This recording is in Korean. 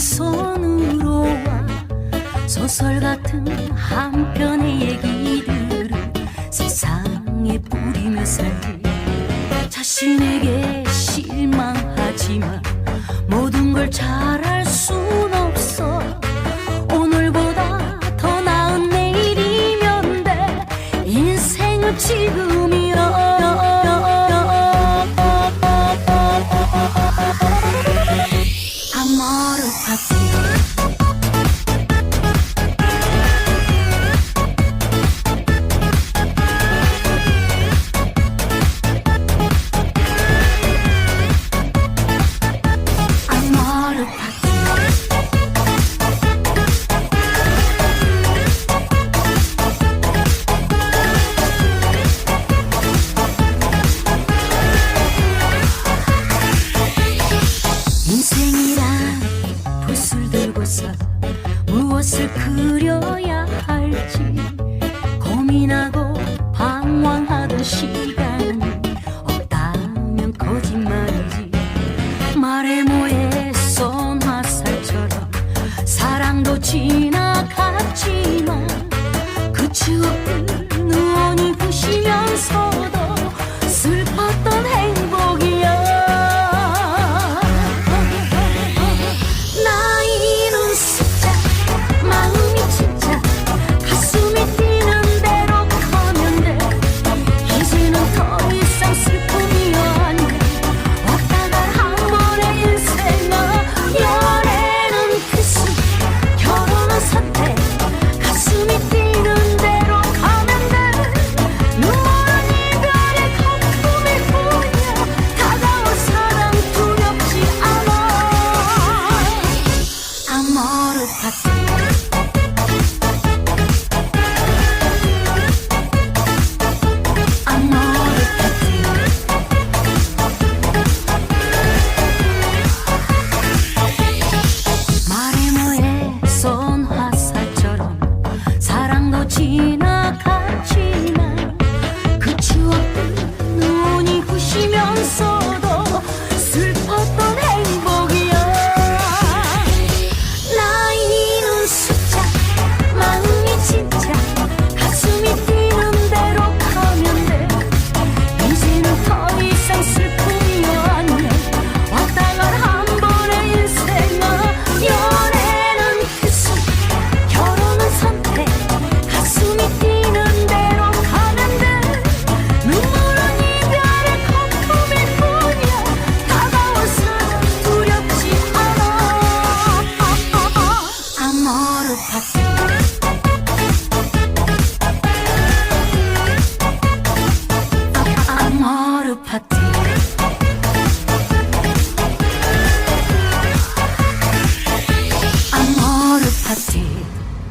손으로 와. 소설 같은 한 편의 얘기들을 세상에 뿌리며 살기 자신에게 실망하지만 모든 걸 잘할 순 없어. 오늘보다 더 나은 내일이면 돼. 인생은 지금이 고민하고 방황하던 시간이 없다면 거짓말이지. 말해 뭐해 쏘마살처럼. 사랑도 지나갔지만 그 추억